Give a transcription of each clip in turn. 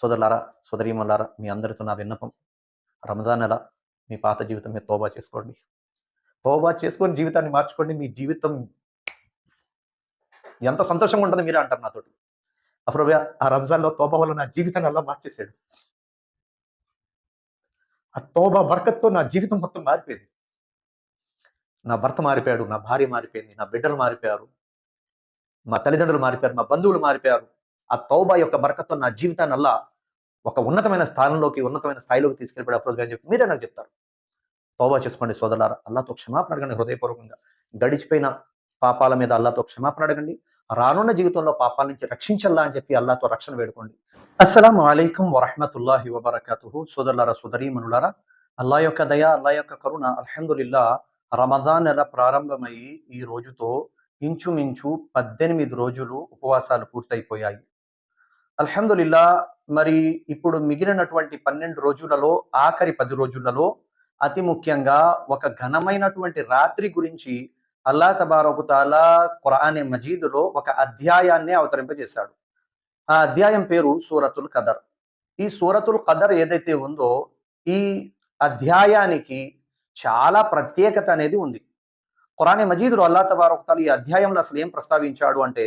సోదరులారా సోదరీమల్లారా మీ అందరితో నా విన్నపం రంజాన్ నెల మీ పాత జీవితం మీద తోబా చేసుకోండి. తోబా చేసుకొని జీవితాన్ని మార్చుకోండి. మీ జీవితం ఎంత సంతోషంగా ఉంటుందో మీరే అంటారు నాతోటి. అప్పుడు ఆ రంజాన్లో తోబా వల్ల నా జీవితాన్ని అలా మార్చేసాడు ఆ తోబా బర్కత్తో నా జీవితం మొత్తం మారిపోయింది. నా భర్త మారిపోయాడు నా భార్య మారిపోయింది నా బిడ్డలు మారిపోయారు మా తల్లిదండ్రులు మారిపోయారు మా బంధువులు మారిపోయారు. ఆ తౌబా యొక్క బరకత్తో నా జీవితాన్ని అలా ఒక ఉన్నతమైన స్థానంలోకి ఉన్నతమైన స్థాయిలోకి తీసుకెళ్ళిపోయాడు అఫ్రోజ్ అని చెప్పి మీరే నాకు చెప్తారు? తౌబా చేసుకోండి సోదరులారా అల్లాతో క్షమాపణ అడగండి హృదయపూర్వకంగా. గడిచిపోయిన పాపాల మీద అల్లాతో క్షమాపణ అడగండి. రానున్న జీవితంలో పాపాల నుంచి రక్షించల్లా అని చెప్పి అల్లాతో రక్షణ వేడుకోండి. అస్సలం అలైకుం వరహమతుల్లాహి వబర్కతు సోదరులారా సోదరీమనులారా అల్లా యొక్క దయ అల్లా యొక్క కరుణ అల్హందుల్లా రమదాన్ నెల ప్రారంభమయ్యి ఈ రోజుతో ఇంచుమించు పద్దెనిమిది రోజులు ఉపవాసాలు పూర్తయిపోయాయి. అల్హమ్దుల్లా మరి ఇప్పుడు మిగిలినటువంటి పన్నెండు రోజులలో ఆఖరి పది రోజులలో అతి ముఖ్యంగా ఒక ఘనమైనటువంటి రాత్రి గురించి అల్లా తబారకుతాలా ఖురానే మజీదులో ఒక అధ్యాయాన్ని అవతరింపజేశాడు. ఆ అధ్యాయం పేరు సూరతుల్ కదర్ ఈ సూరతుల్ కదర్ ఏదైతే ఉందో ఈ అధ్యాయానికి చాలా ప్రత్యేకత అనేది ఉంది. ఖురానే మజీదులో అల్లా తబారకుతాల ఈ అధ్యాయంలో అసలు ఏం ప్రస్తావించాడు అంటే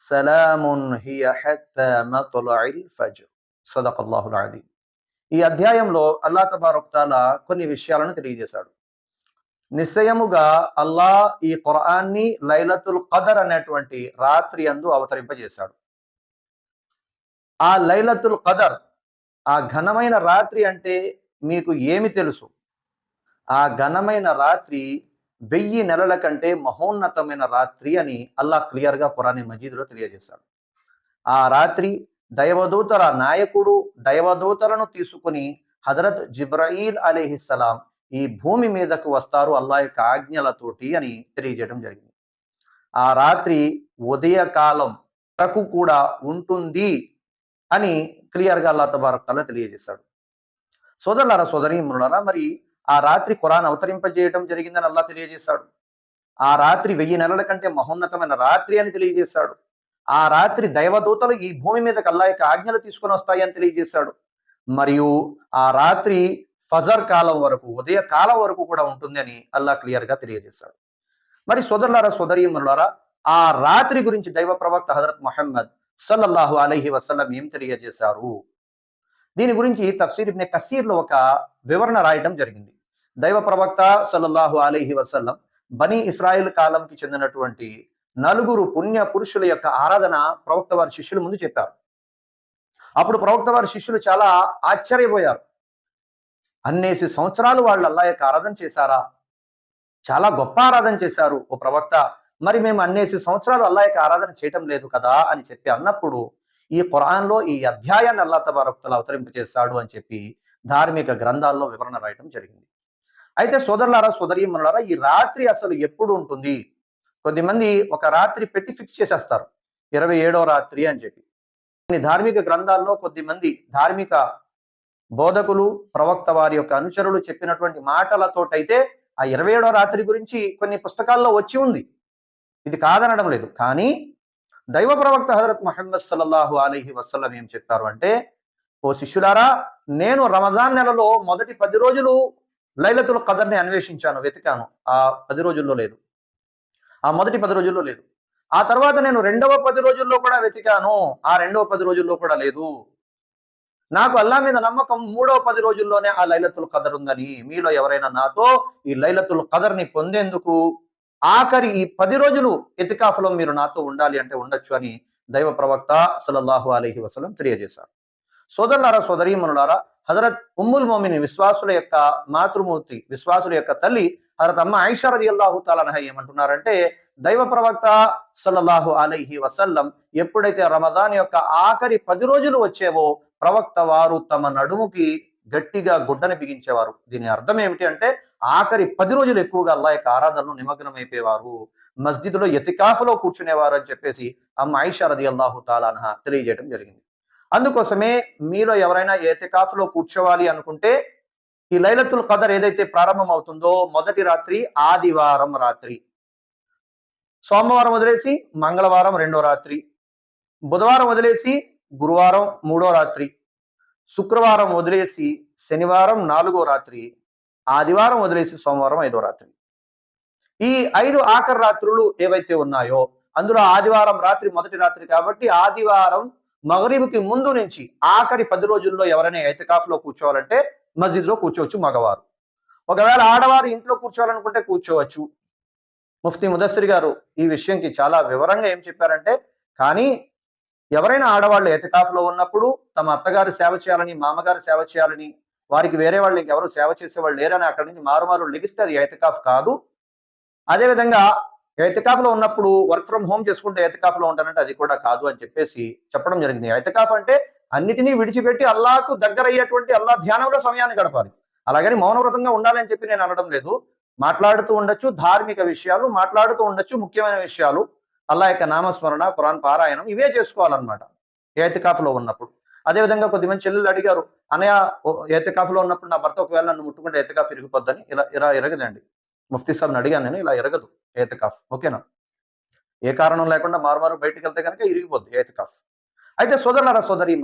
సలామున్ హియ మతలయిల్ ఫజ్ర్ సదకల్లాహుల్ అదీమ్ ఈ అధ్యాయంలో అల్లా తబారక్తాల కొన్ని విషయాలను తెలియజేశాడు. నిశ్చయముగా అల్లా ఈ ఖురాన్ని లైలతుల్ కదర్ అనేటువంటి రాత్రి అందు అవతరింపజేశాడు. ఆ లైలతుల్ కదర్ ఆ ఘనమైన రాత్రి అంటే మీకు ఏమి తెలుసు? ఆ ఘనమైన రాత్రి వెయ్యి నెలల కంటే మహోన్నతమైన రాత్రి అని అల్లా క్లియర్గా పురాణి మజీదులో తెలియజేశాడు. ఆ రాత్రి దైవదూతల నాయకుడు దైవదూతలను తీసుకుని హజరత్ జిబ్రయీల్ అలీహిస్సలాం ఈ భూమి మీదకు వస్తారు అల్లా యొక్క ఆజ్ఞలతోటి అని తెలియజేయడం జరిగింది. ఆ రాత్రి ఉదయకాలం వరకు కూడా ఉంటుంది అని క్లియర్గా అల్లా తబారక్తాలో తెలియజేశాడు. సోదరులారా సోదరీములారా మరి ఆ రాత్రి ఖురాన్ అవతరింపజేయడం జరిగిందని అల్లా తెలియజేశాడు. ఆ రాత్రి వెయ్యి నెలల కంటే మహోన్నతమైన రాత్రి అని తెలియజేశాడు. ఆ రాత్రి దైవదూతలు ఈ భూమి మీదకి అల్లా యొక్క ఆజ్ఞలు తీసుకొని వస్తాయని తెలియజేశాడు. మరియు ఆ రాత్రి ఫజర్ కాలం వరకు ఉదయ కాలం వరకు కూడా ఉంటుంది అని అల్లా క్లియర్గా తెలియజేశాడు. మరి సోదరులారా సోదరీమనులారా ఆ రాత్రి గురించి దైవ ప్రవక్త హజరత్ మొహమ్మద్ సల్లల్లాహు అలహి వసల్లం ఏం తెలియజేశారు? దీని గురించి తఫ్సీర్ ఇబ్నే కసీర్లో ఒక వివరణ రాయడం జరిగింది. దైవ ప్రవక్త సల్లల్లాహు అలీహి వసల్లం బనీ ఇస్రాయిల్ కాలంకి చెందినటువంటి నలుగురు పుణ్య పురుషుల యొక్క ఆరాధన ప్రవక్త వారి శిష్యుల ముందు చెప్పారు. అప్పుడు ప్రవక్త వారి శిష్యులు చాలా ఆశ్చర్యపోయారు. అన్నేసి సంవత్సరాలు వాళ్ళు అల్లా యొక్క ఆరాధన చేశారా? చాలా గొప్ప ఆరాధన చేశారు ఓ ప్రవక్త. మరి మేము అన్నేసి సంవత్సరాలు అల్లా యొక్క ఆరాధన చేయటం లేదు కదా అని చెప్పి అన్నప్పుడు ఈ ఖురాన్లో ఈ అధ్యాయాన్ని అల్లా తబారక్తలు అవతరింపజేశాడు అని చెప్పి ధార్మిక గ్రంథాల్లో వివరణ రాయటం జరిగింది. అయితే సోదరులారా సోదరీమనులారా ఈ రాత్రి అసలు ఎప్పుడు ఉంటుంది? కొద్దిమంది ఒక రాత్రి పెట్టి ఫిక్స్ చేసేస్తారు. ఇరవై ఏడో రాత్రి అని చెప్పి. కొన్ని ధార్మిక గ్రంథాల్లో కొద్దిమంది ధార్మిక బోధకులు ప్రవక్త వారి యొక్క అనుచరులు చెప్పినటువంటి మాటలతోటైతే ఆ ఇరవై ఏడో రాత్రి గురించి కొన్ని పుస్తకాల్లో వచ్చి ఉంది. ఇది కాదనడం లేదు. కానీ దైవ ప్రవక్త హజరత్ మహమ్మద్ సల్లల్లాహు అలీహి వసల్లం ఏం చెప్పారు అంటే ఓ శిష్యులారా నేను రమజాన్ నెలలో మొదటి పది రోజులు లైలతుల కదర్ని అన్వేషించాను వెతికాను. ఆ పది రోజుల్లో లేదు. ఆ మొదటి పది రోజుల్లో లేదు. ఆ తర్వాత నేను రెండవ పది రోజుల్లో కూడా వెతికాను. ఆ రెండవ పది రోజుల్లో కూడా లేదు. నాకు అల్లా మీద నమ్మకం మూడవ పది రోజుల్లోనే ఆ లైలతుల్ కదర్ ఉందని. మీలో ఎవరైనా నాతో ఈ లైలతుల్ కదర్ని పొందేందుకు ఆఖరి ఈ పది రోజులు ఎతికాఫలో మీరు నాతో ఉండాలి అంటే ఉండొచ్చు అని దైవ ప్రవక్త సలల్లాహు అలహి వసలం తెలియజేశారు. సోదరులారా సోదరీమనులారా హజరత్ ఉమ్ముల్ మోమిని విశ్వాసుల యొక్క మాతృమూర్తి విశ్వాసుల యొక్క తల్లి హజరత్ అమ్మ ఐషా రది అల్లాహు తాలనహ ఏమంటున్నారంటే దైవ ప్రవక్త సల్లల్లాహు అలైహి వసల్లం ఎప్పుడైతే రమజాన్ యొక్క ఆఖరి పది రోజులు వచ్చేవో ప్రవక్త వారు తమ నడుముకి గట్టిగా గుడ్డని బిగించేవారు. దీని అర్థం ఏమిటి అంటే ఆఖరి పది రోజులు ఎక్కువగా అల్లా యొక్క ఆరాధనలో నిమగ్నం అయిపోయేవారు మస్జిద్లో ఎతికాఫ్లో కూర్చునేవారు అని చెప్పేసి అమ్మ ఐషా రది అల్లాహు తాలానహ తెలియజేయడం జరిగింది. అందుకోసమే మీలో ఎవరైనా ఏతికాఫ్లో కూర్చోవాలి అనుకుంటే ఈ లైలతుల్ కదర్ ఏదైతే ప్రారంభం అవుతుందో మొదటి రాత్రి ఆదివారం రాత్రి. సోమవారం వదిలేసి మంగళవారం రెండో రాత్రి. బుధవారం వదిలేసి గురువారం మూడో రాత్రి. శుక్రవారం వదిలేసి శనివారం నాలుగో రాత్రి. ఆదివారం వదిలేసి సోమవారం ఐదో రాత్రి. ఈ ఐదు ఆఖరి రాత్రులు ఏవైతే ఉన్నాయో అందులో ఆదివారం రాత్రి మొదటి రాత్రి కాబట్టి ఆదివారం మగరీబుకి ముందు నుంచి ఆఖరి పది రోజుల్లో ఎవరైనా ఎతకాఫ్లో కూర్చోవాలంటే మస్జిద్లో కూర్చోవచ్చు మగవారు. ఒకవేళ ఆడవారు ఇంట్లో కూర్చోవాలనుకుంటే కూర్చోవచ్చు. ముఫ్తీ ముదస్సిర్ గారు ఈ విషయంకి చాలా వివరంగా ఏం చెప్పారంటే కానీ ఎవరైనా ఆడవాళ్ళు ఎతకాఫ్లో ఉన్నప్పుడు తమ అత్తగారు సేవ చేయాలని మామగారు సేవ చేయాలని వారికి వేరే వాళ్ళు ఇంకెవరు సేవ చేసేవాళ్ళు లేరని అక్కడి నుంచి మారుమారు లెగిస్తే అది ఎతకాఫ్ కాదు. అదేవిధంగా ఎతకాఫ్లో ఉన్నప్పుడు వర్క్ ఫ్రమ్ హోమ్ చేసుకుంటే ఎతకాఫ్లో ఉంటానంటే అది కూడా కాదు అని చెప్పేసి చెప్పడం జరిగింది. ఎతకాఫ్ అంటే అన్నిటినీ విడిచిపెట్టి అల్లాకు దగ్గర అయ్యేటువంటి అల్లా ధ్యానంలో సమయాన్ని గడపాలి. అలాగని మౌనవ్రతంగా ఉండాలని చెప్పి నేను అనడం లేదు. మాట్లాడుతూ ఉండొచ్చు ధార్మిక విషయాలు మాట్లాడుతూ ఉండొచ్చు ముఖ్యమైన విషయాలు. అల్లా యొక్క నామస్మరణ ఖురాన్ పారాయణం ఇవే చేసుకోవాలన్నమాట ఏతికాఫ్లో ఉన్నప్పుడు. అదేవిధంగా కొద్దిమంది చెల్లెలు అడిగారు అనయ ఏతికాఫ్లో ఉన్నప్పుడు నా భర్త ఒకవేళ నన్ను ముట్టుకుంటే ఏతికాఫ్ ఇరిగిపోద్దని? ఇలా ఇలా ఇరగదండి ముఫ్తీ సాబ్ని అడిగాను నేను ఇలా ఏతకాఫ్ ఓకేనా? ఏ కారణం లేకుండా మారుమారు బయటికి వెళ్తే కనుక ఇరిగిపోద్ది ఏతికాఫ్ అయితే సోదరులారా సోదరి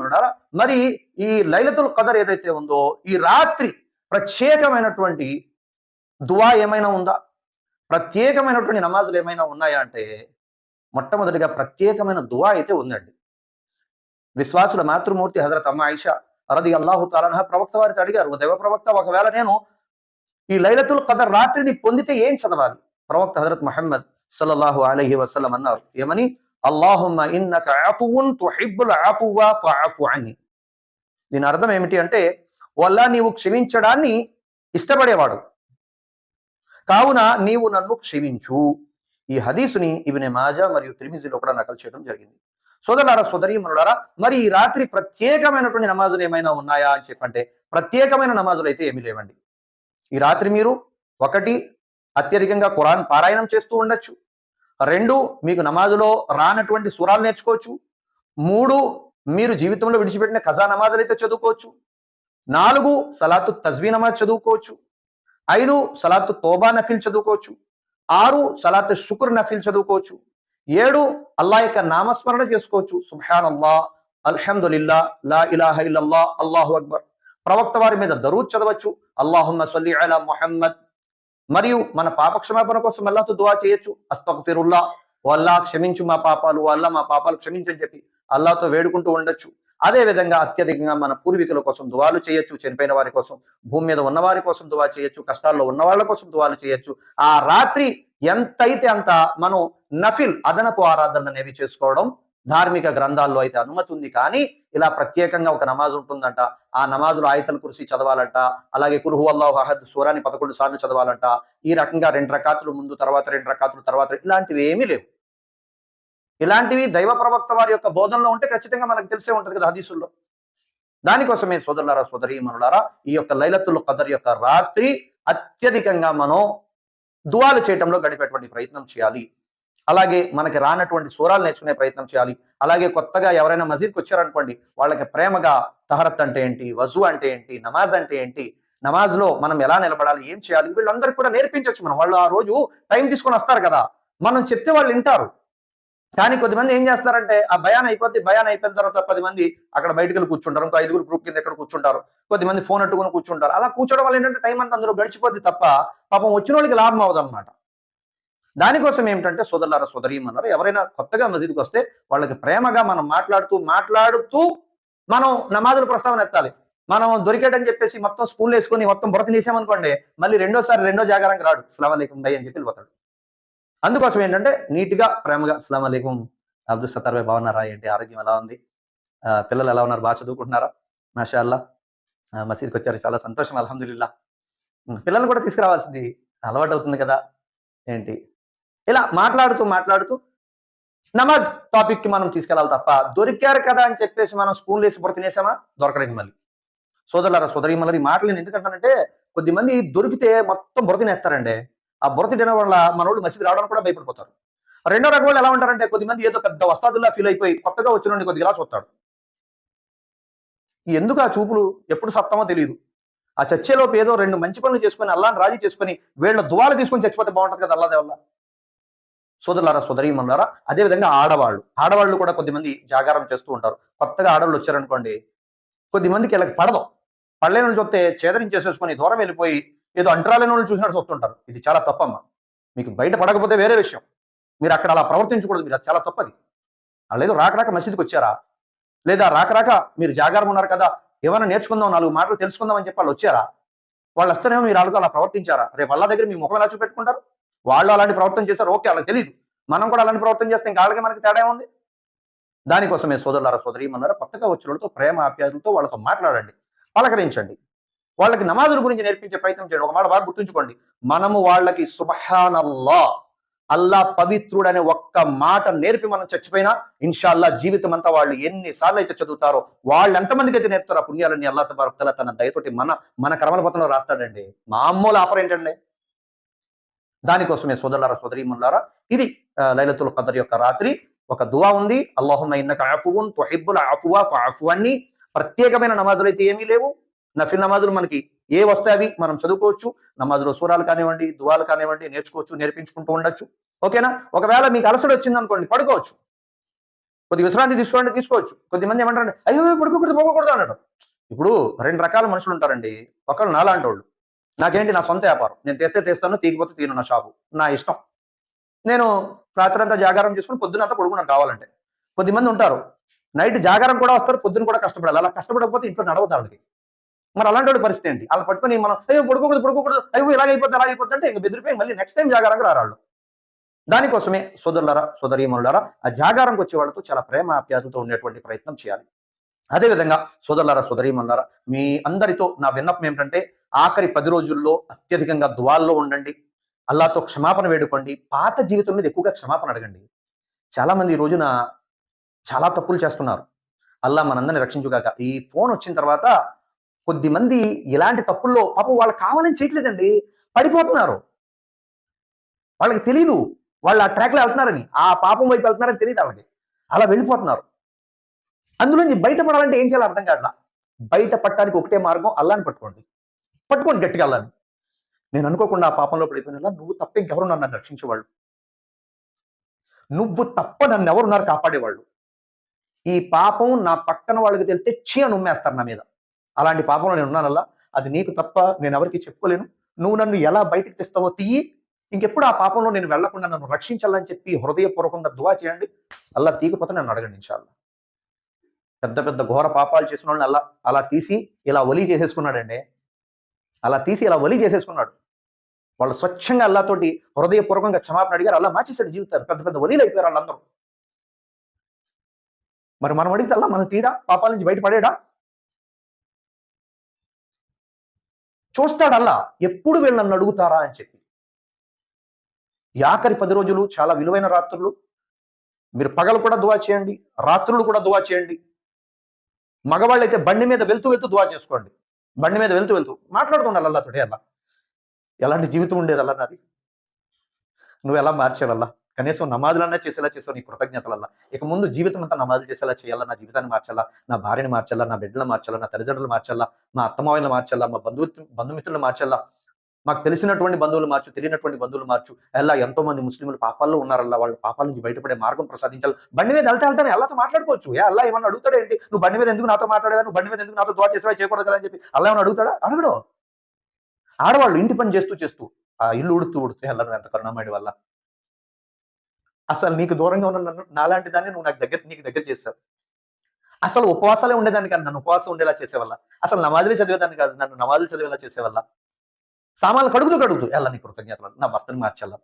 మరి ఈ లైలతుల్ కదర్ ఏదైతే ఉందో ఈ రాత్రి ప్రత్యేకమైనటువంటి దువా ఏమైనా ఉందా? ప్రత్యేకమైనటువంటి నమాజులు ఏమైనా ఉన్నాయా అంటే మొట్టమొదటిగా ప్రత్యేకమైన దువా అయితే ఉందండి. విశ్వాసుల మాతృమూర్తి హజరత్ అమ్మ ఐషా అరది అల్లాహు తాలనహ ప్రవక్త వారితో అడిగారు దైవ ప్రవక్త ఒకవేళ నేను ఈ లైలతుల్ కదర్ రాత్రిని పొందితే ఏం చదవాలి? ప్రవక్త హజరత్ మహమ్మద్ సల్లల్లాహు అలహి వసలం అన్నారు. ఏమని? అల్లాహుమ్మ ఇన్నక అఫువున్ తుహిబ్బుల్ ఫఅఫు అన్ని దీని అర్థం ఏమిటి అంటే వల్ల నీవు క్షమించడాన్ని ఇష్టపడేవాడు. కావున నీవు నన్ను క్షమించు. ఈ హదీసుని ఇవినే మాజా మరియు త్రిమిజిలో కూడా నకలు చేయడం జరిగింది. సోదరులారా సోదరీమనులారా మరి ఈ రాత్రి ప్రత్యేకమైనటువంటి నమాజులు ఏమైనా ఉన్నాయా అని చెప్పంటే ప్రత్యేకమైన నమాజులు అయితే ఏమీ లేవండి. ఈ రాత్రి మీరు ఒకటి అత్యధికంగా ఖురాన్ పారాయణం చేస్తూ ఉండొచ్చు. రెండు మీకు నమాజులో రానటువంటి సూరాలు నేర్చుకోవచ్చు. మూడు మీరు జీవితంలో విడిచిపెట్టిన ఖజా నమాజులు అయితే చదువుకోవచ్చు. నాలుగు సలాతు తజ్వీ నమాజ్ చదువుకోవచ్చు. ఐదు సలాతు తోబా నఫిల్ చదువుకోవచ్చు. ఆరు సలాత్ శుక్ర్ నఫిల్ చదువుకోవచ్చు. ఏడు అల్లా యొక్క నామస్మరణ చేసుకోవచ్చు. సుబ్హాన్ అల్లా అల్హమ్దుల్లా లా ఇలాహ ఇల్లల్లా అల్లాహు అక్బర్. ప్రవక్త వారి మీద దరూద్ చదవచ్చు. అల్లాహుమ్మ సల్లి అలా మొహమ్మద్ మరియు మన పాప క్షమాపణ కోసం అల్లాతో దువా చేయొచ్చు. అస్తగఫిరుల్లా. ఫిరుల్లా అల్లా క్షమించు మా పాపాలు. ఓ అల్లా మా పాపాలు క్షమించని చెప్పి అల్లాతో వేడుకుంటూ ఉండొచ్చు. అదే విధంగా అత్యధికంగా మన పూర్వీకుల కోసం దువాలు చేయొచ్చు చనిపోయిన వారి కోసం భూమి మీద ఉన్న వారి కోసం దువా చేయొచ్చు కష్టాల్లో ఉన్న వాళ్ళ కోసం దువాలు చేయొచ్చు. ఆ రాత్రి ఎంతైతే అంత మనం నఫిల్ అదనపు ఆరాధనలు అనేవి చేసుకోవడం ధార్మిక గ్రంథాల్లో అయితే అనుమతి ఉంది. కానీ ఇలా ప్రత్యేకంగా ఒక నమాజ్ ఉంటుందంట. ఆ నమాజులు ఆయతల కురిసి చదవాలంట. అలాగే కురుహు అల్లాహ్ అహద్ సూరాన్ని పదకొండు సార్లు చదవాలంట. ఈ రకంగా రెండు రకాతులు ముందు తర్వాత రెండు రకాతులు తర్వాత ఇలాంటివి ఏమీ లేవు. ఇలాంటివి దైవ ప్రవక్త వారి యొక్క బోధనలో ఉంటే ఖచ్చితంగా మనకు తెలిసే ఉంటుంది కదా హదీసుల్లో. దానికోసమే సోదరులారా సోదరీమనులారా ఈ యొక్క లైలతుల్ కదర్ యొక్క రాత్రి అత్యధికంగా మనం దువాలు చేయటంలో గడిపేటువంటి ప్రయత్నం చేయాలి. అలాగే మనకి రానటువంటి సూరాలు నేర్చుకునే ప్రయత్నం చేయాలి. అలాగే కొత్తగా ఎవరైనా మసీద్కి వచ్చారనుకోండి వాళ్ళకి ప్రేమగా తహరత్ అంటే ఏంటి వజు అంటే ఏంటి నమాజ్ అంటే ఏంటి నమాజ్లో మనం ఎలా నిలబడాలి ఏం చేయాలి వీళ్ళందరికీ కూడా నేర్పించవచ్చు మనం. వాళ్ళు ఆ రోజు టైం తీసుకొని వస్తారు కదా. మనం చెప్తే వాళ్ళు వింటారు. కానీ కొద్దిమంది ఏం చేస్తారంటే ఆ భయాన్ అయిపోద్ది భయాన్ అయిపోయిన తర్వాత పది మంది అక్కడ బయటకు వెళ్ళి కూర్చుంటారు. ఇంకో ఐదుగురు గ్రూప్ కింద ఎక్కడ కూర్చుంటారు. కొద్దిమంది ఫోన్ అట్టుకుని కూర్చుంటారు. అలా కూర్చోవడం వల్ల ఏంటంటే టైం అంతా అందరూ గడిచిపోద్ది తప్ప పాపం వచ్చిన వాళ్ళకి లాభం అవదన్నమాట దానికోసం ఏమిటంటే సోదరులారా సోదరీమన్నారు ఎవరైనా కొత్తగా మసీదుకి వస్తే వాళ్ళకి ప్రేమగా మనం మాట్లాడుతూ మాట్లాడుతూ మనం నమాజుల ప్రస్తావన ఎత్తాలి. మనం దొరికేటని చెప్పేసి మొత్తం స్కూల్ వేసుకొని మొత్తం బురత తీసామనుకోండి మళ్ళీ రెండోసారి రెండో జాగారానికి రాడు. అస్సలం అలైకుం బై అని చెప్పి వెళ్ళిపోతాడు. అందుకోసం ఏంటంటే నీట్గా ప్రేమగా అస్సలం అలీకం అబ్దుల్ సత్తార్ భాయ్ బాగున్నారా? ఏంటి? ఆరోగ్యం ఎలా ఉంది? ఆ, పిల్లలు ఎలా ఉన్నారు? బాగా చదువుకుంటున్నారా? మాషా అల్లా మసీద్కి వచ్చారు. చాలా సంతోషం అల్హమ్దుల్లా పిల్లల్ని కూడా తీసుకురావాల్సింది. అలవాటు అవుతుంది కదా. ఏంటి? ఇలా మాట్లాడుతూ మాట్లాడుతూ నమాజ్ టాపిక్కి మనం తీసుకెళ్ళాలి తప్ప దొరికారు కదా అని చెప్పేసి మనం స్పూన్ వేసి బుర్ర తినేసామా? దొరకలేదు మళ్ళీ. సోదరులారా సోదరి మళ్ళీ ఈ మాటలు నేను ఎందుకంటానంటే కొద్దిమంది దొరికితే మొత్తం బుర తినేస్తారండి. ఆ బుర్ర తినడం వల్ల మన వాళ్ళు మసీదు రావడానికి కూడా భయపడిపోతారు. రెండో రకం వాళ్ళు ఎలా ఉంటారంటే కొద్దిమంది ఏదో పెద్ద వస్తాదుల్లా ఫీల్ అయిపోయి కొత్తగా వచ్చిన కొద్దిగా ఇలా చూస్తాడు. ఎందుకు ఆ చూపులు ఎప్పుడు సత్తామో తెలియదు ఆ చచ్చేలోపు ఏదో రెండు మంచి పనులు చేసుకొని అల్లాని రాజీ చేసుకొని వీళ్ళ దువాలు తీసుకొని చచ్చిపోతే బాగుంటుంది కదా అల్లాదే వల్ల సోదరులారా సోదరీమణులారా అదేవిధంగా ఆడవాళ్ళు. ఆడవాళ్ళు కూడా కొద్దిమంది జాగారం చేస్తూ ఉంటారు. కొత్తగా ఆడవాళ్ళు వచ్చారనుకోండి కొద్దిమందికి ఇలా పడదు. పళ్ళేని చూస్తే చేదరించేసేసుకొని దూరం వెళ్ళిపోయి ఏదో అంటరాలేని వాళ్ళు చూసినట్టు చూస్తుంటారు. ఇది చాలా తప్పమ్మా. మీకు బయట పడకపోతే వేరే విషయం. మీరు అక్కడ అలా ప్రవర్తించకూడదు. మీరు అది చాలా తప్పది. లేదు రాకరాక మసీదుకి వచ్చారా? లేదా రాకరాక మీరు జాగారం ఉన్నారు కదా ఏమైనా నేర్చుకుందాం నాలుగు మాటలు తెలుసుకుందాం అని చెప్పి వాళ్ళు వచ్చారా? వాళ్ళు వస్తేనేమో మీరు వాళ్ళతో అలా ప్రవర్తించారా? రేపు వాళ్ళ దగ్గర మీ ముఖం ఎలా చూపెట్టుకుంటారు? వాళ్ళు అలాంటి ప్రవర్తన చేశారు. ఓకే వాళ్ళకి తెలియదు మనం కూడా అలాంటి ప్రవర్తన చేస్తే ఇంకా వాళ్ళకి మనకి తేడా ఉంది దానికోసమే సోదరులారా సోదరి మన్నారా కొత్తగా వచ్చిన వాళ్ళతో ప్రేమ ఆప్యాయతలతో వాళ్ళతో మాట్లాడండి. పలకరించండి. వాళ్ళకి నమాజుల గురించి నేర్పించే ప్రయత్నం చేయండి. ఒక మాట బాగా గుర్తుంచుకోండి. మనము వాళ్ళకి సుబహానల్లా అల్లా పవిత్రుడనే ఒక్క మాట నేర్పి మనం చచ్చిపోయినా ఇన్షాల్లా జీవితం అంతా వాళ్ళు ఎన్ని సార్లు అయితే చదువుతారో వాళ్ళు ఎంతమందికి అయితే నేర్పుతారో ఆ పుణ్యాలని అల్లా తన దయతోటి మన మన కర్మల పత్రంలో రాస్తాడండి. మామూలు ఆఫర్ ఏంటండి? దానికోసమే సోదరులారా సోదరీమణులారా ఇది లైలతుల్ ఖదర్ యొక్క రాత్రి. ఒక దువా ఉంది. అల్లాహుమ్మ ఇన్నక అఫువున్ తుహిబ్బుల్ అఫువా ఫఅఫు అన్ని. ప్రత్యేకమైన నమాజులు అయితే ఏమీ లేవు. నఫిల్ నమాజులు మనకి ఏ వస్తాయి అవి? మనం చదువుకోవచ్చు. నమాజులో సూరాలు కానివ్వండి దువాలు కానివ్వండి నేర్చుకోవచ్చు నేర్పించుకుంటూ ఉండొచ్చు. ఓకేనా? ఒకవేళ మీకు అలసడు వచ్చింది అనుకోండి పడుకోవచ్చు. కొద్ది విశ్రాంతి తీసుకోండి తీసుకోవచ్చు. కొద్దిమంది ఏమంటారండి అయ్యో పడుకోకూడదు పోకూడదు అన్నాడు. ఇప్పుడు రెండు రకాల మనుషులు ఉంటారండి. ఒకళ్ళు నాలాంటి వాళ్ళు నాకేంటి నా సొంత వ్యాపారం? నేను తెస్తే తెస్తాను తీగిపోతే తీను నా షాపు. నా ఇష్టం. నేను రాత్రంతా జాగారం చేసుకుని పొద్దునంతా పడుకున్నాను కావాలంటే. కొద్దిమంది ఉంటారు. నైట్ జాగారం కూడా వస్తారు పొద్దున కూడా కష్టపడాలి. అలా కష్టపడకపోతే ఇంట్లో నడవదు వాళ్ళకి. మరి అలాంటి వాడి పరిస్థితి ఏంటి? అలా పట్టుకొని మనం అయ్యో పడుకోకూడదు పడుకోకూడదు. అయ్యో ఇలాగైపోతుంది అలాగైపోతుంది అంటే ఇంక బెదిరిపోయి మళ్ళీ నెక్స్ట్ టైం జాగారంగా రారాళ్ళు. దానికోసమే సోదరులరా సోదరీమణులారా ఆ జాగారంకి వచ్చే వాళ్ళతో చాలా ప్రేమ ఆప్యాసతో ఉండేటువంటి ప్రయత్నం చేయాలి. అదేవిధంగా సోదరులరా సోదరీమణులారా మీ అందరితో నా విన్నపం ఏమిటంటే ఆఖరి పది రోజుల్లో అత్యధికంగా దువాల్లో ఉండండి. అల్లాతో క్షమాపణ వేడుకోండి. పాత జీవితం మీద ఎక్కువగా క్షమాపణ అడగండి. చాలా మంది ఈ రోజున చాలా తప్పులు చేస్తున్నారు. అల్లా మనందరిని రక్షించుగాక. ఈ ఫోన్ వచ్చిన తర్వాత కొద్ది మంది ఇలాంటి తప్పుల్లో పాపం వాళ్ళు కావాలని చేయట్లేదండి. పడిపోతున్నారు. వాళ్ళకి తెలియదు వాళ్ళు ఆ ట్రాక్లో వెళ్తున్నారని ఆ పాపం వైపు వెళ్తున్నారని తెలియదు వాళ్ళకి. అలా వెళ్ళిపోతున్నారు. అందులోంచి బయటపడాలంటే ఏం చేయాలో అర్థం కావట్లా. బయట పట్టడానికి ఒకటే మార్గం అల్లాని పట్టుకోండి. పట్టుకొని గట్టిగా వెళ్ళాను నేను అనుకోకుండా ఆ పాపంలో పడిపోయిన నువ్వు తప్ప ఇంకెవరు నన్ను రక్షించేవాళ్ళు. నువ్వు తప్ప నన్ను ఎవరున్నారు కాపాడేవాళ్ళు. ఈ పాపం నా పక్కన వాళ్ళకి తెలితే చీ అని ఉమ్మేస్తారు నా మీద. అలాంటి పాపంలో నేను ఉన్నానల్లా అది నీకు తప్ప నేను ఎవరికి చెప్పుకోలేను. నువ్వు నన్ను ఎలా బయటికి తెస్తావో తీయి. ఇంకెప్పుడు ఆ పాపంలో నేను వెళ్ళకుండా నన్ను రక్షించాలని చెప్పి హృదయపూర్వకంగా దువా చేయండి. అలా తీకపోతే నన్ను అడగండి ఇన్షాల్లా. పెద్ద పెద్ద ఘోర పాపాలు చేసిన వాళ్ళని అలా అలా తీసి ఇలా ఒలి చేసేసుకున్నాడండి అలా తీసి అలా ఒలి చేసేసుకున్నాడు. వాళ్ళు స్వచ్ఛంగా అల్లాతోటి హృదయపూర్వకంగా క్షమాపణ అడిగారు. అలా మార్చేశాడు జీవితాలు పెద్ద పెద్ద వలీలు అయిపోయారు వాళ్ళందరూ. మరి మనం అడిగితే అలా మనం తీడా? పాపాల నుంచి బయటపడేడా? చూస్తాడల్లా ఎప్పుడు వీళ్ళు నన్ను అడుగుతారా అని చెప్పి. ఈ ఆఖరి పది రోజులు చాలా విలువైన రాత్రులు. మీరు పగలు కూడా దువా చేయండి రాత్రులు కూడా దువా చేయండి. మగవాళ్ళు అయితే బండి మీద వెళ్తూ వెళ్తూ దువా చేసుకోండి. బండి మీద వెళ్తూ వెళ్తూ మాట్లాడుతుండాలి అల్లాతోటి అల్లా ఎలాంటి జీవితం ఉండేది అల్లా నాది? నువ్వు ఎలా మార్చేవల్లా? కనీసం నమాజులన్నా చేసేలా చేసావు నీ కృతజ్ఞతలల్లా. ఇక ముందు జీవితం అంతా నమాజులు చేసేలా చేయాలా? నా జీవితాన్ని మార్చాలా? నా భార్యని మార్చాలా? నా బిడ్డలు మార్చాలా? నా తల్లిదండ్రులు మార్చాలా? మా అత్తమావలను మార్చాలా? మా బంధువు బంధుమిత్రులు మార్చాలా? మాకు తెలిసినటువంటి బంధువులు మార్చు తెలియనటువంటి బంధువులు మార్చు. ఎలా ఎంతో మంది ముస్లింలు పాపాల్లో ఉన్నారల్లా వాళ్ళ పాపాల నుంచి బయటపడే మార్గం ప్రసాదించాలి. బండి మీద వెళ్తే వెళ్తానే అల్లాతో మాట్లాడుకోవచ్చు. ఏ అల్లా ఏమన్నా అడుగుతాడు ఏంటి? నువ్వు బండి మీద ఎందుకు నాతో మాట్లాడగా నువ్వు బండి మీద ఎందుకు నాతో ద్వారా చేసేవా? చేయకూడదు కదా అని చెప్పి అల్లా ఏమన్నా అడుగుతాడా? అడగడు. ఆడవాళ్ళు ఇంటి పని చేస్తూ చేస్తూ ఆ ఇల్లు ఉడుతూ ఉడుతూ అల్లా నువ్వు ఎంత కరుణమాడి వల్ల. అసలు నీకు దూరంగా ఉన్న నన్ను నాలాంటి దాన్ని నువ్వు నాకు దగ్గర నీకు దగ్గర చేసావు అసలు ఉపవాసాలే ఉండేదాన్ని కాదు నన్ను ఉపవాసం ఉండేలా చేసేవల్ల అసలు నమాజులు చదివేదాన్ని కాదు నన్ను నమాజులు చదివేలా చేసేవల్ల సామాన్లు కడుగుతూ కడుగుతూ ఎలా నీ కృతజ్ఞతలు నా భర్తను మార్చాలా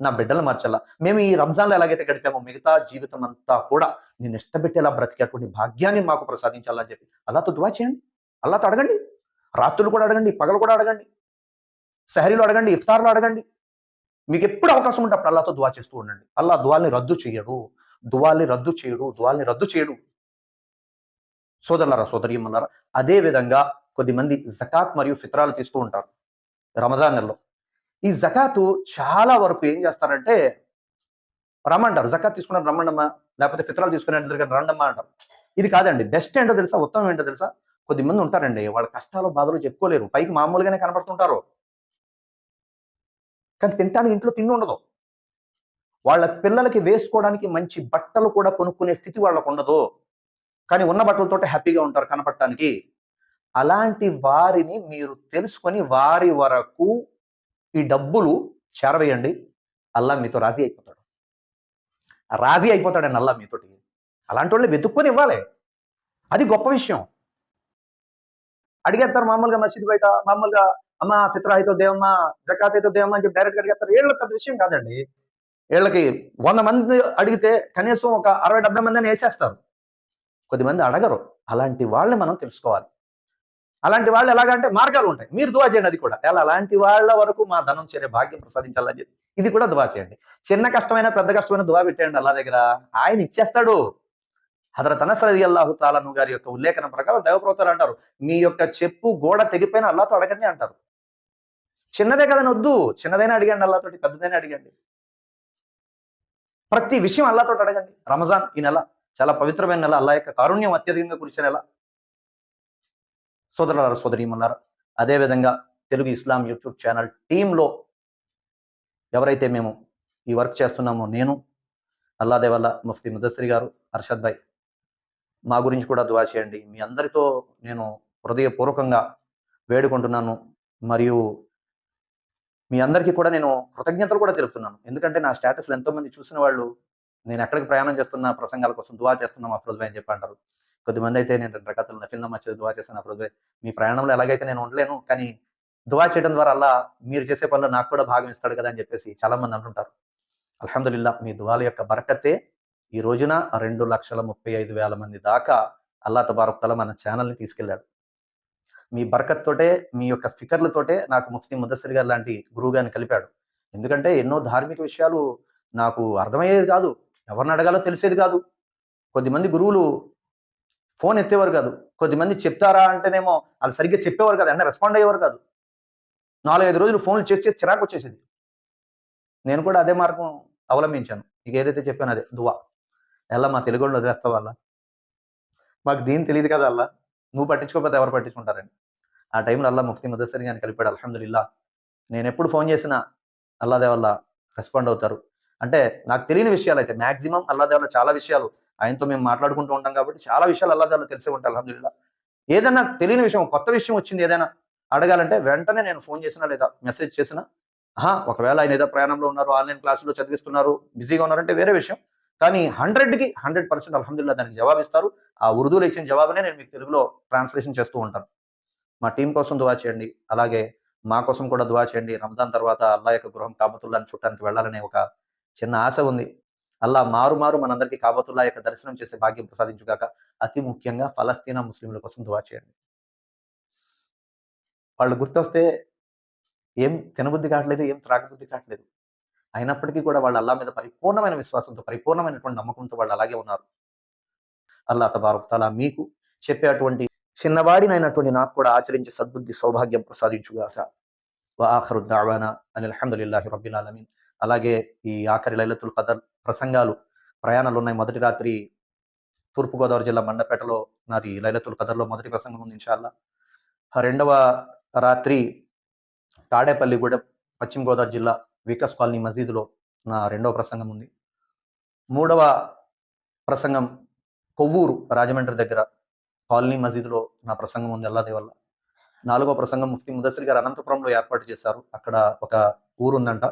నా బిడ్డలు మార్చాలా మేము ఈ రంజాన్లో ఎలాగైతే గడిపామో మిగతా జీవితం అంతా కూడా నేను ఇష్టపెట్టేలా బ్రతికేటువంటి భాగ్యాన్ని మాకు ప్రసాదించాలని చెప్పి అల్లాతో దువా చేయండి. అల్లాతో అడగండి. రాత్రులు కూడా అడగండి పగలు కూడా అడగండి. సహరీలో అడగండి ఇఫ్తార్లో అడగండి. మీకు ఎప్పుడు అవకాశం ఉంటే అప్పుడు అల్లాతో దువా చేస్తూ ఉండండి. అల్లా దువాల్ని రద్దు చేయడు. దువాల్ని రద్దు చేయడు. దువాల్ని రద్దు చేయడు. సోదరులారా సోదరీమన్నారా అదే విధంగా కొద్దిమంది జకాత్ మరియు ఫిత్రాలు తీస్తూ ఉంటారు. రమజాన్ నెలలో. ఈ జకాతు చాలా వరకు ఏం చేస్తారంటే రమ్మంటారు. జకాత్ తీసుకున్నారు రమ్మండమ్మా లేకపోతే ఫిత్రాలు తీసుకునే రండమ్మా అంటారు. ఇది కాదండి. బెస్ట్ ఏంటో తెలుసా? ఉత్తమం ఏంటో తెలుసా? కొద్దిమంది ఉంటారండి. వాళ్ళ కష్టాలు బాధలు చెప్పుకోలేరు. పైకి మామూలుగానే కనపడుతుంటారు. కానీ తింటానికి ఇంట్లో తిండి ఉండదు. వాళ్ళ పిల్లలకి వేసుకోవడానికి మంచి బట్టలు కూడా కొనుక్కునే స్థితి వాళ్ళకు ఉండదు. కానీ ఉన్న బట్టలతో హ్యాపీగా ఉంటారు కనపడటానికి. అలాంటి వారిని మీరు తెలుసుకొని వారి వరకు ఈ డబ్బులు చేరవేయండి. అల్లా మీతో రాజీ అయిపోతాడు. రాజీ అయిపోతాడండి అల్లా మీతోటి. అలాంటి వాళ్ళని వెతుక్కొని ఇవ్వాలి. అది గొప్ప విషయం. అడిగేస్తారు మామూలుగా మసీదు బయట మామూలుగా అమ్మ ఫిత్రాయితో దేవమ్మ జకాత్ దేవమ్మ అని చెప్పి డైరెక్ట్గా అడిగేస్తారు. ఏళ్ళ పెద్ద విషయం కాదండి. వీళ్ళకి వంద మంది అడిగితే కనీసం ఒక అరవై డెబ్బై మంది అని వేసేస్తారు కొద్దిమంది అడగరు. అలాంటి వాళ్ళని మనం తెలుసుకోవాలి. అలాంటి వాళ్ళు ఎలాగంటే మార్గాలు ఉంటాయి. మీరు దువా చేయండి అది కూడా. ఎలా? అలాంటి వాళ్ళ వరకు మా ధనం చేరే భాగ్యం ప్రసాదించాలని చెప్పి. ఇది కూడా దువా చేయండి. చిన్న కష్టమైన పెద్ద కష్టమైన దువా పెట్టేయండి అల్లా దగ్గర. ఆయన ఇచ్చేస్తాడు. హజరత్ అనసరది అల్లాహు తాలను గారి యొక్క ఉల్లేఖనం ప్రకారం దైవప్రవతలు అంటారు మీ యొక్క చెప్పు గోడ తెగిపోయిన అల్లాతో అడగండి అంటారు. చిన్నదే కదని వద్దు. చిన్నదైనా అడిగండి అల్లాతోటి పెద్దదైనా అడిగండి. ప్రతి విషయం అల్లాతో అడగండి. రమజాన్ ఈ నెల చాలా పవిత్రమైన నెల. అల్లా యొక్క కారుణ్యం అత్యధికంగా కురిసే నెల. సోదరులారా సోదరీమన్నారు అదేవిధంగా తెలుగు ఇస్లాం యూట్యూబ్ ఛానల్ టీంలో ఎవరైతే మేము ఈ వర్క్ చేస్తున్నామో నేను అల్లాదే వల్ల ముఫ్తీ ముదస్సిరి గారు అర్షద్ భాయ్ మా గురించి కూడా దువా చేయండి. మీ అందరితో నేను హృదయపూర్వకంగా వేడుకుంటున్నాను. మరియు మీ అందరికీ కూడా నేను కృతజ్ఞతలు కూడా తెలుపుతున్నాను. ఎందుకంటే నా స్టేటస్లు ఎంతో మంది చూసిన వాళ్ళు నేను ఎక్కడికి ప్రయాణం చేస్తున్న ప్రసంగాల కోసం దువా చేస్తున్నాం అఫ్రోజ్ భాయ్ అని చెప్పి అంటారు. కొద్దిమంది అయితే నేను రెండు రకాల నఫిల్ నమ్మచ్చేది దువా చేస్తాను అప్పుడు మీ ప్రయాణంలో ఎలాగైతే నేను ఉండలేను కానీ దువా చేయడం ద్వారా అలా మీరు చేసే పనిలో నాకు కూడా భాగం ఇస్తాడు కదా అని చెప్పేసి చాలా మంది అంటుంటారు. అల్హమ్దుల్లా మీ దువాల యొక్క బరకతే ఈ రోజున రెండు లక్షల ముప్పై ఐదు వేల మంది దాకా అల్లా తబారక్తల మన ఛానల్ని తీసుకెళ్ళాడు. మీ బరకత్తోటే మీ యొక్క ఫికర్లతోటే నాకు ముఫ్తీ ముదస్సరి గారు లాంటి గురువు గారిని కలిపాడు. ఎందుకంటే ఎన్నో ధార్మిక విషయాలు నాకు అర్థమయ్యేది కాదు ఎవరిని అడగాలో తెలిసేది కాదు. కొద్దిమంది గురువులు ఫోన్ ఎత్తేవారు కాదు. కొద్దిమంది చెప్తారా అంటేనేమో వాళ్ళు సరిగ్గా చెప్పేవారు కాదు. అంటే రెస్పాండ్ అయ్యేవారు కాదు. నాలుగైదు రోజులు ఫోన్లు చేసి చేసి చిరాకు వచ్చేసేది. నేను కూడా అదే మార్గం అవలంబించాను. ఇక ఏదైతే చెప్పాను అదే దువా. ఎలా మా తెలుగు వాళ్ళు వదిలేస్తావు వాళ్ళ మాకు దీని తెలియదు కదా అల్లా? నువ్వు పట్టించుకోకపోతే ఎవరు పట్టించుకుంటారని ఆ టైంలో అల్లా ముఫ్తీ ముదస్సరి గారిని కలిపాడు. అల్హమ్దుల్లా నేను ఎప్పుడు ఫోన్ చేసినా అల్లాదే వల్ల రెస్పాండ్ అవుతారు. అంటే నాకు తెలియని విషయాలు అయితే మ్యాక్సిమం అల్లాదే వల్ల చాలా విషయాలు ఆయనతో మేము మాట్లాడుకుంటూ ఉంటాం కాబట్టి చాలా విషయాలు అల్లాదే వల్ల తెలిసే ఉంటాయి అలహదుల్లా ఏదైనా తెలియని విషయం కొత్త విషయం వచ్చింది ఏదైనా అడగాలంటే వెంటనే నేను ఫోన్ చేసినా లేదా మెసేజ్ చేసినా ఆహా ఒకవేళ ఆయన ఏదో ప్రయాణంలో ఉన్నారు ఆన్లైన్ క్లాసులో చదివిస్తున్నారు బిజీగా ఉన్నారంటే వేరే విషయం. కానీ హండ్రెడ్కి హండ్రెడ్ పర్సెంట్ అలహదుల్లా దానికి జవాబిస్తారు. ఆ ఉర్దూలో ఇచ్చిన జవాబునే నేను మీకు తెలుగులో ట్రాన్స్లేషన్ చేస్తూ ఉంటాను. మా టీం కోసం దువా చేయండి అలాగే మా కోసం కూడా దువా చేయండి. రంజాన్ తర్వాత అల్లా యొక్క గృహం కాబతుల్లాని చూడటానికి వెళ్ళాలనే ఒక చిన్న ఆశ ఉంది. అల్లా మారు మారు మనందరికీ కాబతుల్లా యొక్క దర్శనం చేసే భాగ్యం ప్రసాదించుగాక అతి ముఖ్యంగా ఫలస్తీనా ముస్లింల కోసం దువా చేయండి. వాళ్ళు గుర్తొస్తే ఏం తినబుద్ధి కావట్లేదు ఏం త్రాగబుద్ధి కావట్లేదు. అయినప్పటికీ కూడా వాళ్ళు అల్లా మీద పరిపూర్ణమైన విశ్వాసంతో పరిపూర్ణమైనటువంటి నమ్మకంతో వాళ్ళు అలాగే ఉన్నారు. అల్లా తబారుక్ తలా మీకు చెప్పే అటువంటి చిన్నవాడినైనటువంటి నాకు కూడా ఆచరించే సద్బుద్ధి సౌభాగ్యం ప్రసాదించుగాక. వాఖరు దావానా అని అల్హమ్దుల్లాహి రబ్బిల్ ఆలమీన్. అలాగే ఈ ఆఖరి లైలతుల్ కదర్ ప్రసంగాలు ప్రయాణాలు ఉన్నాయి మొదటి రాత్రి తూర్పుగోదావరి జిల్లా మండపేటలో నాది లైలతుల్ కదర్లో మొదటి ప్రసంగం ఉంది ఇన్షాల్లా రెండవ రాత్రి తాడేపల్లిగూడెం పశ్చిమ గోదావరి జిల్లా వికాస్ కాలనీ మసీదులో నా రెండవ ప్రసంగం ఉంది. మూడవ ప్రసంగం కొవ్వూరు రాజమండ్రి దగ్గర కాలనీ మసీదులో నా ప్రసంగం ఉంది అల్లాదే వల్ల నాలుగో ప్రసంగం ముఫ్తీ ముదస్సరి గారు అనంతపురంలో ఏర్పాటు చేశారు. అక్కడ ఒక ఊరుందంట.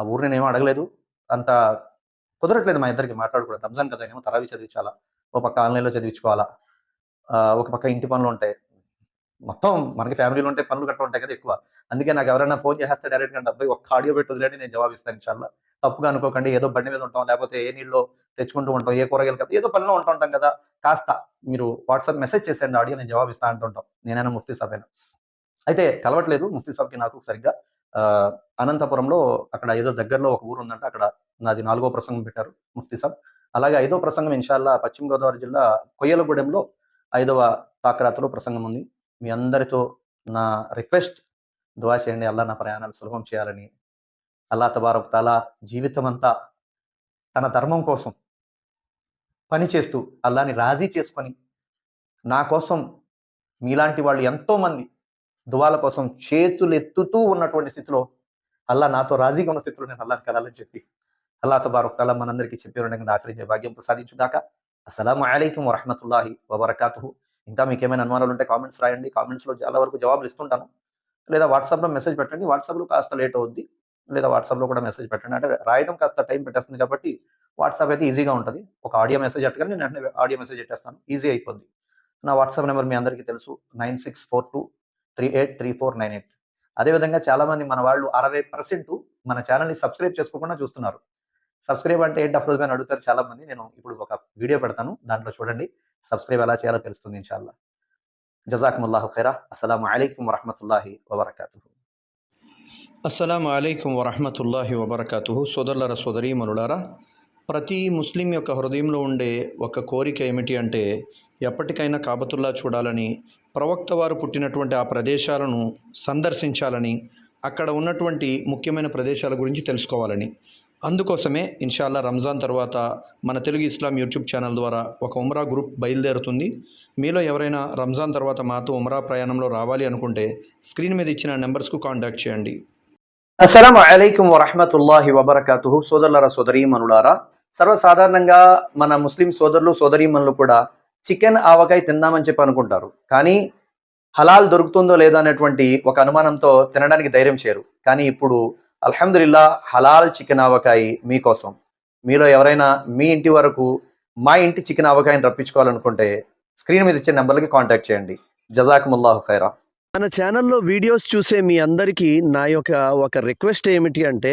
ఆ ఊరు నేను అడగలేదు. అంత కుదరట్లేదు మా ఇద్దరికి మాట్లాడుకోవడం. రంజాన్ కదా ఏమో తరావి చదివించాలా? ఒక పక్క ఆన్లైన్లో చదివించుకోవాలా? ఒక పక్క ఇంటి పనులు ఉంటాయి. మొత్తం మనకి ఫ్యామిలీలో ఉంటే పనులు గట్రా ఉంటాయి కదా ఎక్కువ. అందుకే నాకు ఎవరైనా ఫోన్ చేస్తే డైరెక్ట్గా డబ్బై ఒక్క ఆడియో పెట్టి వదిలేండి నేను జవాబిస్తాను ఇన్షాల్లా. తప్పుగా అనుకోకండి ఏదో బండి మీద ఉంటాం లేకపోతే ఏ నీళ్ళు తెచ్చుకుంటూ ఉంటాం ఏ కూరగాయలు కదా ఏదో పనిలో ఉంటూ ఉంటాం కదా. కాస్త మీరు వాట్సాప్ మెసేజ్ చేసేయండి ఆడియో నేను జవాబిస్తా అంటుంటాం. నేనైనా ముఫ్తీ సాబ్ అయినా అయితే కలవట్లేదు ముఫ్తీ సాబ్కి నాకు సరిగ్గా. అనంతపురంలో అక్కడ ఏదో దగ్గరలో ఒక ఊరు ఉందంట. అక్కడ నాది నాలుగో ప్రసంగం పెట్టారు ముఫ్తీ సాబ్. అలాగే ఐదో ప్రసంగం ఇన్షాల్లా పశ్చిమ గోదావరి జిల్లా కొయ్యలగూడెంలో ఐదవ తాకరాతలో ప్రసంగం ఉంది. మీ అందరితో నా రిక్వెస్ట్ దువా చేయండి అల్లా నా ప్రయాణాలు సులభం చేయాలని. అల్లా తబారక్ తాలా జీవితం అంతా తన ధర్మం కోసం పని చేస్తూ అల్లాని రాజీ చేసుకొని నా కోసం మీలాంటి వాళ్ళు ఎంతోమంది దువాల కోసం చేతులు ఎత్తుతూ ఉన్నటువంటి స్థితిలో అల్లా నాతో రాజీగా ఉన్న స్థితిలో నేను అల్లాని కలాలని చెప్పి అల్లా తబారక్ తాలా మనందరికీ చెప్పిన ఆచరించే భాగ్యం ప్రసాదించుదాకా అస్సలం అయికం వరహమతుల్లాహి వబర్కాతు ఇంకా మీకు ఏమైనా అనుమానాలు ఉంటే కామెంట్స్ రాయండి. కామెంట్స్లో చాలా వరకు జవాబులు ఇస్తుంటాను. లేదా వాట్సాప్లో మెసేజ్ పెట్టండి. వాట్సాప్లో కాస్త లేట్ అవుద్ది. లేదా వాట్సాప్లో కూడా మెసేజ్ పెట్టండి. అంటే రాయడం కాస్త టైం పెట్టేస్తుంది కాబట్టి వాట్సాప్ అయితే ఈజీగా ఉంటుంది. ఒక ఆడియో మెసేజ్ అట్టగానే నేను ఆడియో మెసేజ్ పెట్టేస్తాను. ఈజీ అయిపోద్ది. నా వాట్సాప్ నెంబర్ మీ అందరికీ తెలుసు. Nine six four two three eight three four nine eight. అదేవిధంగా చాలామంది మన వాళ్ళు అరవై పర్సెంట్ మన ఛానల్ని సబ్స్క్రైబ్ చేసుకోకుండా చూస్తున్నారు. సబ్స్క్రైబ్ అంటే ఏంటి? అఫ్రోజ్ అని అడుగుతారు చాలామంది. నేను ఇప్పుడు ఒక వీడియో పెడతాను. దాంట్లో చూడండి. సబ్స్క్రైబ్ ఎలా చేయాలో తెలుస్తుంది ఇన్షాల్లా. జజాకుముల్లాహు ఖైరా. అస్సలం అయికం వరహమతుల్లాహి వబర్కాతు అస్సలం అయికం వరహమతుల్లాహి వబర్కాతు సోదరులర సోదరీమనులారా ప్రతి ముస్లిం యొక్క హృదయంలో ఉండే ఒక కోరిక ఏమిటి అంటే ఎప్పటికైనా కాబతుల్లా చూడాలని ప్రవక్త వారు పుట్టినటువంటి ఆ ప్రదేశాలను సందర్శించాలని అక్కడ ఉన్నటువంటి ముఖ్యమైన ప్రదేశాల గురించి తెలుసుకోవాలని. అందుకోసమే ఇన్షాల్లా రంజాన్ తర్వాత మన తెలుగు ఇస్లాం యూట్యూబ్ ఛానల్ ద్వారా ఒక ఉమ్రా గ్రూప్ బయలుదేరుతుంది. మీలో ఎవరైనా రంజాన్ తర్వాత మాతో ఉమ్రా ప్రయాణంలో రావాలి అనుకుంటే స్క్రీన్ మీద ఇచ్చిన నెంబర్స్కు కాంటాక్ట్ చేయండి. అస్సలం అయికం వరహమతుల్లాహి వబర్కాతు సోదరులారా సోదరీమనులారా సర్వసాధారణంగా మన ముస్లిం సోదరులు సోదరీమణులు కూడా చికెన్ ఆవకాయ తిందామని చెప్పి అనుకుంటారు. కానీ హలాల్ దొరుకుతుందో లేదో అనేటువంటి ఒక అనుమానంతో తినడానికి ధైర్యం చేయరు. కానీ ఇప్పుడు అల్హమ్దుల్లా హలాల్ చికెన్ ఆవకాయ మీకోసం. మీలో ఎవరైనా మీ ఇంటి వరకు మా ఇంటి చికెన్ ఆవకాయని రప్పించుకోవాలనుకుంటే స్క్రీన్ మీద ఇచ్చే నెంబర్లకి కాంటాక్ట్ చేయండి. జజాకుముల్లాహు ఖైరా. మన ఛానల్లో వీడియోస్ చూసే మీ అందరికీ నా యొక్క ఒక రిక్వెస్ట్ ఏమిటి అంటే